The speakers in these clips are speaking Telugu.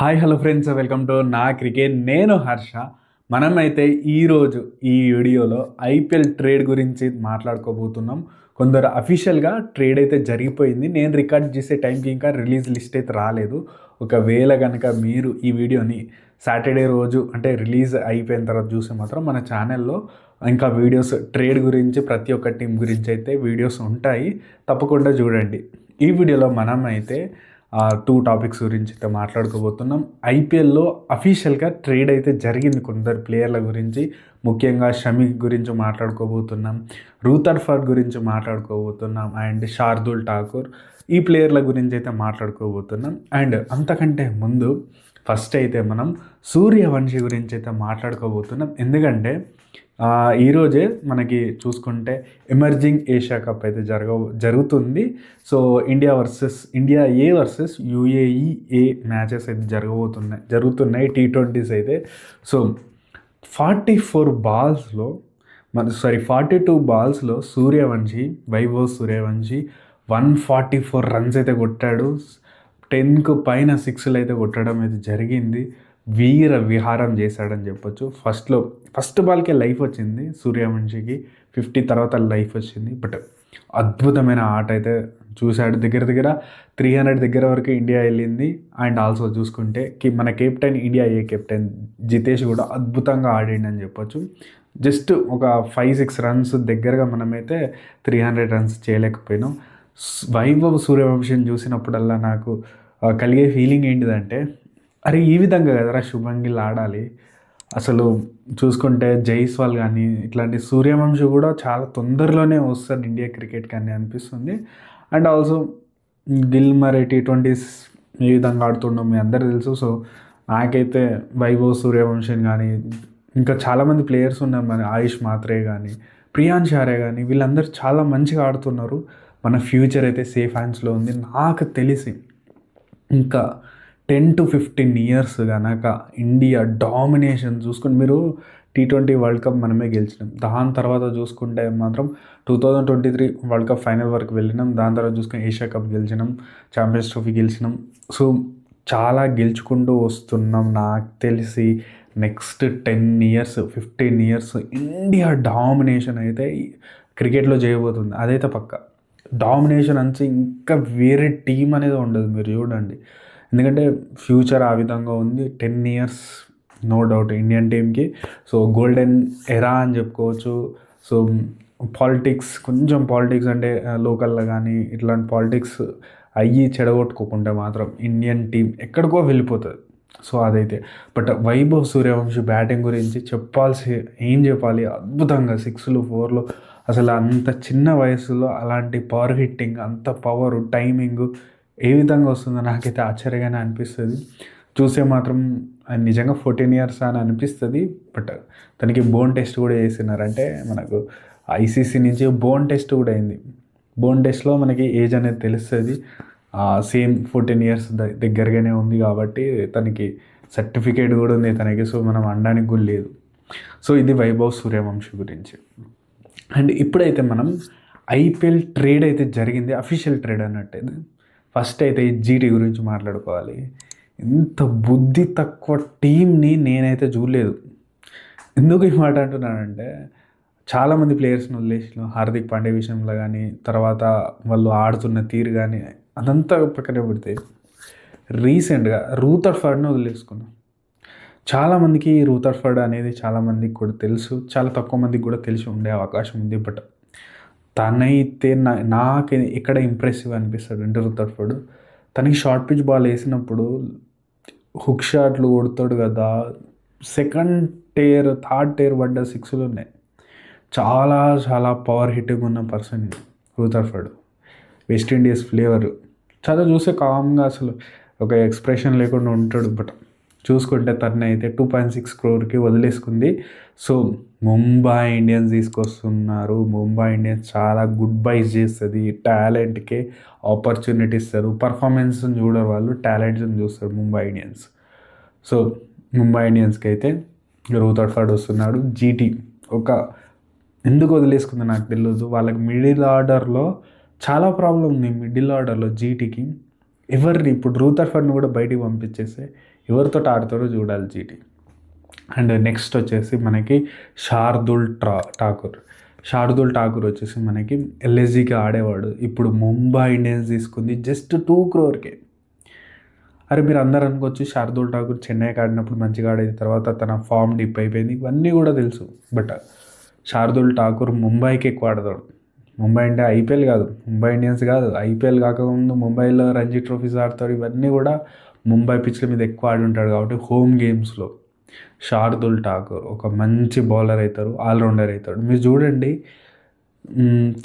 Hi hello friends welcome to నా క్రికెట్. నేను హర్ష. మనమైతే ఈరోజు ఈ వీడియోలో ఐపీఎల్ ట్రేడ్ గురించి మాట్లాడుకోబోతున్నాం. కొందరు అఫీషియల్గా ట్రేడ్ అయితే జరిగిపోయింది. నేను రికార్డ్ చేసే టైంకి ఇంకా రిలీజ్ లిస్ట్ అయితే రాలేదు. ఒకవేళ కనుక మీరు ఈ వీడియోని సాటర్డే రోజు అంటే రిలీజ్ అయిపోయిన తర్వాత చూస్తే మాత్రం మన ఛానల్లో ఇంకా వీడియోస్ ట్రేడ్ గురించి ప్రతి ఒక్క టీం గురించి అయితే వీడియోస్ ఉంటాయి. తప్పకుండా చూడండి. ఈ వీడియోలో మనం అయితే టూ టాపిక్స్ గురించి అయితే మాట్లాడుకోబోతున్నాం. ఐపీఎల్లో అఫీషియల్గా ట్రేడ్ అయితే జరిగింది కొందరు ప్లేయర్ల గురించి. ముఖ్యంగా షమి గురించి మాట్లాడుకోబోతున్నాం. రూతర్ఫర్డ్ గురించి మాట్లాడుకోబోతున్నాం అండ్ శార్దుల్ ఠాకూర్ ఈ ప్లేయర్ల గురించి అయితే మాట్లాడుకోబోతున్నాం. అండ్ అంతకంటే ముందు ఫస్ట్ అయితే మనం సూర్యవంశి గురించి అయితే మాట్లాడుకోబోతున్నాం. ఎందుకంటే ఈరోజే మనకి చూసుకుంటే ఎమర్జింగ్ ఏషియా కప్ అయితే జరగ జరుగుతుంది. So India versus India A versus UAE A matches అయితే జరగబోతున్నాయి జరుగుతున్నాయి టీ ట్వంటీస్ అయితే. సో ఫార్టీ ఫోర్ బాల్స్లో మన sorry forty two బాల్స్లో Suryavanshi Vaibhav Suryavanshi one forty four runs అయితే కొట్టాడు. టెన్కు పైన సిక్స్లు అయితే కొట్టడం అయితే జరిగింది. వీర విహారం చేశాడని చెప్పొచ్చు. ఫస్ట్లో ఫస్ట్ బాల్కే లైఫ్ వచ్చింది సూర్యవంశికి. ఫిఫ్టీ తర్వాత లైఫ్ వచ్చింది. బట్ అద్భుతమైన ఆట అయితే చూశాడు. దగ్గర దగ్గర త్రీ హండ్రెడ్ దగ్గర వరకు ఇండియా వెళ్ళింది. అండ్ ఆల్సో చూసుకుంటే కి- మన captain India A captain Jitesh కూడా అద్భుతంగా ఆడిండి అని చెప్పొచ్చు. జస్ట్ ఒక ఫైవ్ సిక్స్ రన్స్ దగ్గరగా మనమైతే త్రీ హండ్రెడ్ రన్స్ చేయలేకపోయినాం. స్- వైభవ్ సూర్యవంశం చూసినప్పుడల్లా నాకు కలిగే ఫీలింగ్ ఏంటిదంటే అరే ఈ విధంగా కదరా శుభంగిల్ ఆడాలి. అసలు చూసుకుంటే జైస్వాల్ కానీ ఇట్లాంటి సూర్యవంశి కూడా చాలా తొందరలోనే వస్తాడు ఇండియా క్రికెట్ కానీ అనిపిస్తుంది. అండ్ ఆల్సో గిల్ మరి టీ ట్వంటీస్ ఏ విధంగా ఆడుతుండో మీ అందరు తెలుసు. సో నాకైతే వైభవ్ సూర్యవంశన్ కానీ ఇంకా చాలామంది ప్లేయర్స్ ఉన్నారు మన ఆయుష్ మాత్రే కానీ ప్రియాంశ్ షారే కానీ వీళ్ళందరూ చాలా మంచిగా ఆడుతున్నారు. మన ఫ్యూచర్ అయితే సేఫ్ హ్యాండ్స్లో ఉంది. నాకు తెలిసి ఇంకా టెన్ టు ఫిఫ్టీన్ ఇయర్స్ కనుక ఇండియా డామినేషన్ చూసుకుని మీరు టీ ట్వంటీ వరల్డ్ కప్ మనమే గెలిచినాం. దాని తర్వాత చూసుకుంటే మాత్రం two thousand twenty three world cup final వరకు వెళ్ళినాం. దాని తర్వాత చూసుకుని ఏషియా కప్ గెలిచినాం. ఛాంపియన్స్ ట్రోఫీ గెలిచినాం. సో చాలా గెలుచుకుంటూ వస్తున్నాం. నాకు తెలిసి next ten years fifteen years India domination అయితే క్రికెట్లో చేయబోతుంది. అదైతే పక్క. డామినేషన్ అంచి ఇంకా వేరే టీం అనేది ఉండదు. మీరు చూడండి. ఎందుకంటే ఫ్యూచర్ ఆ విధంగా ఉంది. Ten years no doubt Indian టీంకి సో గోల్డెన్ ఎరా అని చెప్పుకోవచ్చు. సో పాలిటిక్స్ కొంచెం పాలిటిక్స్ అంటే లోకల్లో కానీ ఇట్లాంటి పాలిటిక్స్ అయ్యి చెడగొట్టుకోకుంటే మాత్రం ఇండియన్ టీం ఎక్కడికో వెళ్ళిపోతుంది. సో అదైతే. బట్ వైభవ్ సూర్యవంశీ బ్యాటింగ్ గురించి చెప్పాల్సి ఏం చెప్పాలి? అద్భుతంగా సిక్స్లు ఫోర్లు. అసలు అంత చిన్న వయసులో అలాంటి పవర్ హిట్టింగ్ అంత పవర్ టైమింగ్ ఏ విధంగా వస్తుందో నాకైతే ఆశ్చర్యంగానే అనిపిస్తుంది. చూసే మాత్రం నిజంగా ఫోర్టీన్ ఇయర్స్ అని అనిపిస్తుంది. బట్ తనకి బోన్ టెస్ట్ కూడా చేసినారు అంటే మనకు ఐసీసీ నుంచి బోన్ టెస్ట్ కూడా అయింది. బోన్ టెస్ట్లో మనకి ఏజ్ అనేది తెలుస్తుంది. సేమ్ ఫోర్టీన్ ఇయర్స్ దగ్గరగానే ఉంది కాబట్టి తనకి సర్టిఫికేట్ కూడా ఉంది తనకి. సో మనం అనడానికి కూడా లేదు. సో ఇది వైభవ్ సూర్యవంశి గురించి. అండ్ ఇప్పుడైతే మనం ఐపీఎల్ ట్రేడ్ అయితే జరిగింది. అఫీషియల్ ట్రేడ్ అన్నట్టు ఫస్ట్ అయితే జీటీ గురించి మాట్లాడుకోవాలి. ఇంత బుద్ధి తక్కువ టీంని నేనైతే చూడలేదు. ఎందుకు ఈ మాట అంటున్నానంటే చాలామంది ప్లేయర్స్ని వదిలేసిన హార్దిక్ పాండే విషయంలో కానీ తర్వాత వాళ్ళు ఆడుతున్న తీరు కానీ అదంతా పక్కనే పెడితే రీసెంట్గా రూతర్ఫర్డ్ని వదిలేసుకున్నాం. చాలామందికి రూతర్ఫర్డ్ అనేది చాలామందికి కూడా తెలుసు. చాలా తక్కువ మందికి కూడా తెలిసి ఉండే అవకాశం ఉంది. బట్ తనైతే నా నాకు ఎక్కడ ఇంప్రెసివ్ అనిపిస్తాడు అంటే రూతర్ఫర్డ్ తనకి షార్ట్ పిచ్ బాల్ వేసినప్పుడు హుక్ షాట్లు కొడతాడు కదా. సెకండ్ టేర్ థర్డ్ టేర్ పడ్డ సిక్స్లు ఉన్నాయి. చాలా చాలా పవర్ హిట్టింగ్ ఉన్న పర్సన్ ఇది రూతర్ఫర్డ్ వెస్ట్ ఇండీస్ ఫ్లేవర్ చాలా చూస్తే కామ్గా అసలు ఒక ఎక్స్ప్రెషన్ లేకుండా ఉంటాడు బట్ చూసుకుంటే తను అయితే టూ పాయింట్ సిక్స్ క్రోర్కి వదిలేసుకుంది. సో ముంబై ఇండియన్స్ తీసుకొస్తున్నారు. ముంబై ఇండియన్స్ చాలా గుడ్ బైస్ చేస్తుంది. టాలెంట్కి ఆపర్చునిటీ ఇస్తారు. పర్ఫార్మెన్స్ని చూడరు వాళ్ళు టాలెంట్స్ని చూస్తారు ముంబై ఇండియన్స్. సో ముంబై ఇండియన్స్కి అయితే రూతర్ఫర్డ్ వస్తున్నాడు. జీటీ ఒక ఎందుకు వదిలేసుకుంది నాకు తెలియదు వాళ్ళకి మిడిల్ ఆర్డర్లో చాలా ప్రాబ్లం ఉంది. మిడిల్ ఆర్డర్లో జీటీకి ఎవరిని ఇప్పుడు రూతర్ఫర్డ్ని కూడా బయటికి పంపించేస్తే ఎవరితో ఆడతారో చూడాలి జీటీ. అండ్ నెక్స్ట్ వచ్చేసి మనకి శార్దుల్ ట్రా ఠాకూర్. శార్దుల్ ఠాకూర్ వచ్చేసి మనకి ఎల్ఎస్జీకి ఆడేవాడు. ఇప్పుడు ముంబై ఇండియన్స్ తీసుకుంది జస్ట్ టూ క్రోర్కే. అరే మీరు అందరు అనుకోవచ్చు శార్దుల్ ఠాకూర్ చెన్నైకి ఆడినప్పుడు మంచిగా ఆడేది తర్వాత తన ఫామ్ డిప్ అయిపోయింది ఇవన్నీ కూడా తెలుసు. బట్ శార్దుల్ ఠాకూర్ ముంబైకి ఎక్కువ ఆడతాడు. ముంబై అంటే ఐపీఎల్ కాదు ముంబై ఇండియన్స్ కాదు ఐపీఎల్ కాకముందు ముంబైలో రంజీ ట్రోఫీస్ ఆడతాడు ఇవన్నీ కూడా ముంబై పిచ్ల మీద ఎక్కువ ఆడి ఉంటాడు కాబట్టి హోమ్ గేమ్స్లో శార్దుల్ ఠాకూర్ ఒక మంచి బౌలర్ అవుతారు ఆల్రౌండర్ అవుతాడు. మీరు చూడండి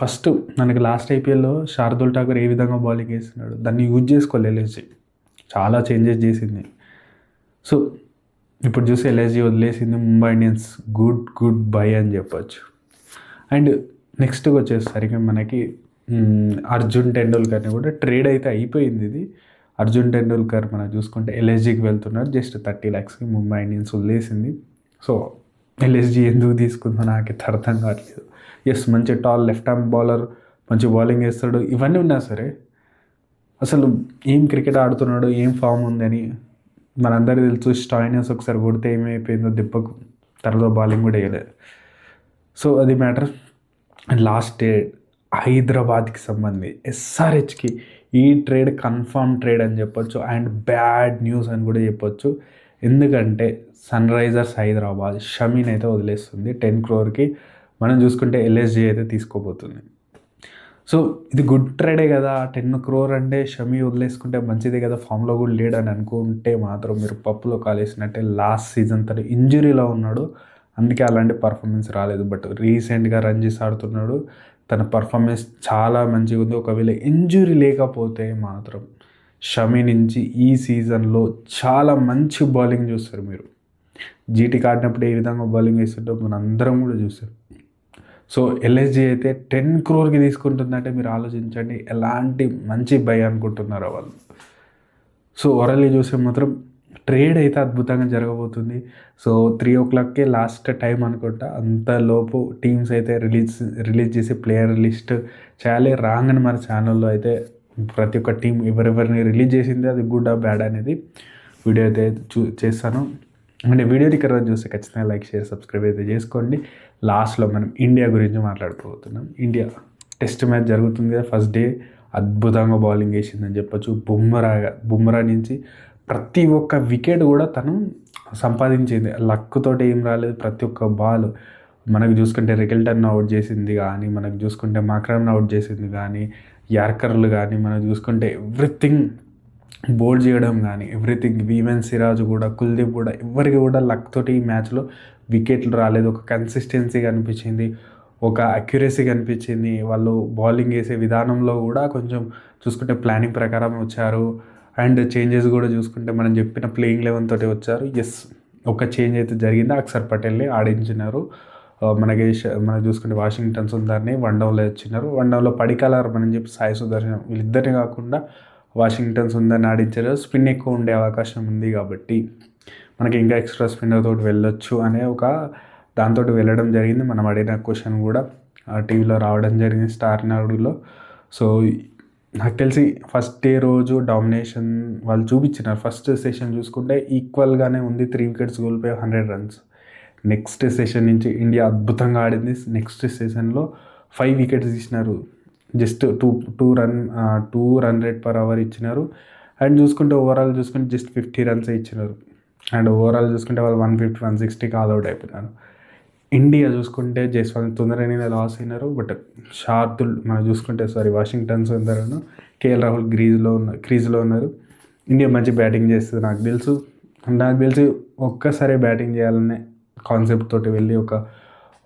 ఫస్ట్ మనకి లాస్ట్ ఐపీఎల్లో శార్దుల్ ఠాకూర్ ఏ విధంగా బౌలింగ్ వేస్తున్నాడు దాన్ని యూజ్ చేసుకోవాలి ఎల్ఎస్జీ. చాలా చేంజెస్ చేసింది. సో ఇప్పుడు చూసి ఎల్ఎస్జీ వదిలేసింది Mumbai Indians. Good good bye అని చెప్పొచ్చు. అండ్ నెక్స్ట్ వచ్చేసరికి మనకి అర్జున్ టెండూల్కర్ని కూడా ట్రేడ్ అయితే అయిపోయింది ఇది. అర్జున్ టెండూల్కర్ మనం చూసుకుంటే ఎల్ఎస్జీకి వెళ్తున్నాడు జస్ట్ థర్టీ ల్యాక్స్కి ముంబై ఇండియన్స్ వదిలేసింది. సో ఎల్ఎస్జీ ఎందుకు తీసుకుందో నాకైతే అర్థం కావట్లేదు. ఎస్ మంచి టాల్ లెఫ్ట్ హ్యాండ్ బౌలర్ మంచి బౌలింగ్ వేస్తాడు ఇవన్నీ ఉన్నా సరే అసలు ఏం క్రికెట్ ఆడుతున్నాడు ఏం ఫామ్ ఉందని మనందరికీ తెలుసు స్టాయినస్ ఒకసారి కొడితే ఏమైపోయిందో దెబ్బకు తర్వాత బౌలింగ్ కూడా వేయలేదు. సో అది మ్యాటర్ అండ్ లాస్ట్ డే హైదరాబాద్కి సంబంధించి ఎస్ఆర్హెచ్కి ఈ ట్రేడ్ కన్ఫర్మ్ ట్రేడ్ అని చెప్పొచ్చు అండ్ బ్యాడ్ న్యూస్ అని కూడా చెప్పొచ్చు. ఎందుకంటే సన్ రైజర్స్ హైదరాబాద్ షమీన్ అయితే వదిలేస్తుంది టెన్ క్రోర్కి. మనం చూసుకుంటే ఎల్ఎస్జీ అయితే తీసుకోబోతుంది. సో ఇది గుడ్ ట్రేడే కదా టెన్ క్రోర్ అంటే షమీ వదిలేసుకుంటే మంచిదే కదా ఫామ్లో కూడా లేడని అనుకుంటే మాత్రం మీరు పప్పులో కాలేసినట్టే లాస్ట్ సీజన్ తను ఇంజురీలో ఉన్నాడు. అందుకే అలాంటి పర్ఫార్మెన్స్ రాలేదు. బట్ రీసెంట్గా రంజీస్ ఆడుతున్నాడు. తన పర్ఫార్మెన్స్ చాలా మంచిగా ఉంది. ఒకవేళ ఇంజురీ లేకపోతే మాత్రం షమి నుంచి ఈ సీజన్లో చాలా మంచి బౌలింగ్ చూస్తారు మీరు. జీటీ ఆడినప్పుడు ఏ విధంగా బౌలింగ్ వేస్తుంటో మన అందరం కూడా చూస్తారు సో ఎల్ఎస్జీ అయితే టెన్ క్రోర్కి తీసుకుంటుందంటే మీరు ఆలోచించండి ఎలాంటి మంచి భయం అనుకుంటున్నారో వాళ్ళు. సో ఓవరాల్గా చూస్తే మాత్రం ట్రేడ్ అయితే అద్భుతంగా జరగబోతుంది. సో త్రీ ఓ క్లాక్కే లాస్ట్ టైం అనుకుంటా అంతలోపు టీమ్స్ అయితే రిలీజ్ రిలీజ్ చేసి ప్లేయర్ లిస్ట్ చేయాలి రాగానే మన ఛానల్లో అయితే ప్రతి ఒక్క టీం ఎవరెవరిని రిలీజ్ చేసింది అది గుడ్ ఆ బ్యాడ్ అనేది వీడియో అయితే చూ చేస్తాను. అంటే వీడియోని ఇక్కడ చూస్తే ఖచ్చితంగా లైక్ షేర్ సబ్స్క్రైబ్ అయితే చేసుకోండి. లాస్ట్లో మనం ఇండియా గురించి మాట్లాడుకోబోతున్నాం ఇండియా టెస్ట్ మ్యాచ్ జరుగుతుంది కదా ఫస్ట్ డే అద్భుతంగా బౌలింగ్ వేసిందని చెప్పొచ్చు. బుమ్రా బుమ్రా నుంచి ప్రతి ఒక్క వికెట్ కూడా తను సంపాదించింది. లక్తోటి ఏం రాలేదు. ప్రతి ఒక్క బాల్ మనకు చూసుకుంటే రికెల్టన్ అవుట్ చేసింది కానీ మనకు చూసుకుంటే మాక్రమ్ని అవుట్ చేసింది కానీ యార్కర్లు కానీ మనం చూసుకుంటే ఎవ్రీథింగ్ బోల్డ్ చేయడం కానీ ఎవ్రీథింగ్ వీమెన్ సిరాజ్ కూడా కుల్దీప్ కూడా ఎవరికి కూడా లక్ తోటి ఈ మ్యాచ్లో వికెట్లు రాలేదు. ఒక కన్సిస్టెన్సీ కనిపించింది. ఒక అక్యురసీ కనిపించింది. వాళ్ళు బౌలింగ్ వేసే విధానంలో కూడా కొంచెం చూసుకుంటే ప్లానింగ్ ప్రకారం వచ్చారు. అండ్ చేంజెస్ కూడా చూసుకుంటే మనం చెప్పిన ప్లేయింగ్ లెవెన్ తోటి వచ్చారు. ఎస్ ఒక చేంజ్ అయితే జరిగింది. అక్సర్ పటేల్ని ఆడించినారు. మనకి మనం చూసుకుంటే వాషింగ్టన్ సుందర్ని వన్ డౌన్లో వచ్చినారు వన్ డౌన్లో పడికలర్ మనం చెప్పి సాయి సుదర్శన్ వీళ్ళిద్దరిని కాకుండా వాషింగ్టన్ సుందర్ని ఆడించారు స్పిన్ ఎక్కువ ఉండే అవకాశం ఉంది కాబట్టి మనకి ఇంకా ఎక్స్ట్రా స్పిన్నర్ తోటి వెళ్ళొచ్చు అనే ఒక దాంతో వెళ్ళడం జరిగింది. మనం అడిగిన క్వశ్చన్ కూడా టీవీలో రావడం జరిగింది స్టార్ నాడులో. సో నాకు తెలిసి ఫస్ట్ డే రోజు డామినేషన్ వాళ్ళు చూపించినారు. ఫస్ట్ సెషన్ చూసుకుంటే ఈక్వల్గానే ఉంది. త్రీ వికెట్స్ కోల్పోయి హండ్రెడ్ రన్స్ నెక్స్ట్ సెషన్ నుంచి ఇండియా అద్భుతంగా ఆడింది. నెక్స్ట్ సెషన్లో five wickets తీసినారు. Just two two run two run rate per hour ఇచ్చినారు. అండ్ చూసుకుంటే ఓవరాల్ చూసుకుంటే జస్ట్ ఫిఫ్టీ రన్స్ ఇచ్చినారు. అండ్ ఓవరాల్ చూసుకుంటే వాళ్ళు వన్ ఫిఫ్టీ వన్ సిక్స్టీకి ఆల్అవుట్ అయిపోయినారు. ఇండియా చూసుకుంటే జైస్వాల్ తొందరగానే లాస్ అయినారు. బట్ షార్దుల్ మనం చూసుకుంటే సారీ వాషింగ్టన్ సుందరను కేఎల్ రాహుల్ గ్రీజ్లో ఉన్న క్రీజ్లో ఉన్నారు. ఇండియా మంచి బ్యాటింగ్ చేస్తుంది నాకు తెలుసు. నాకు తెలిసి ఒక్కసారి బ్యాటింగ్ చేయాలనే కాన్సెప్ట్ తోటి వెళ్ళి ఒక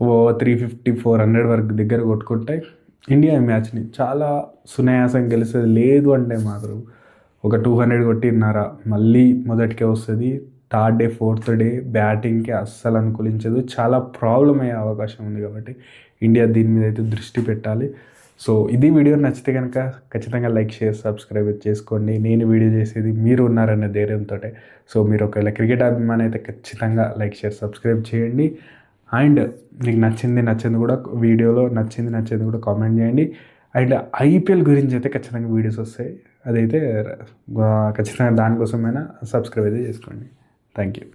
ఓ త్రీ ఫిఫ్టీ ఫోర్ హండ్రెడ్ వరకు దగ్గర కొట్టుకుంటే ఇండియా మ్యాచ్ని చాలా సునాయాసం గెలుస్తుంది. లేదు అంటే మాత్రం ఒక టూ హండ్రెడ్ కొట్టినారా మళ్ళీ మొదటికే వస్తుంది. థర్డ్ డే ఫోర్త్ డే బ్యాటింగ్కి అస్సలు అనుకూలించదు. చాలా ప్రాబ్లం అయ్యే అవకాశం ఉంది కాబట్టి ఇండియా దీని మీద అయితే దృష్టి పెట్టాలి. సో ఇది వీడియో నచ్చితే కనుక ఖచ్చితంగా లైక్ షేర్ సబ్స్క్రైబ్ చేసుకోండి. నేను వీడియో చేసేది మీరు ఉన్నారనే ధైర్యంతో సో మీరు ఒకవేళ క్రికెట్ అభిమాని అయితే ఖచ్చితంగా లైక్ షేర్ సబ్స్క్రైబ్ చేయండి. అండ్ మీకు నచ్చింది నచ్చింది కూడా వీడియోలో నచ్చింది నచ్చింది కూడా కామెంట్ చేయండి. అండ్ ఐపీఎల్ గురించి అయితే ఖచ్చితంగా వీడియోస్ వస్తాయి. అదైతే ఖచ్చితంగా దానికోసమైనా సబ్స్క్రైబ్ అయితే చేసుకోండి. Thank you.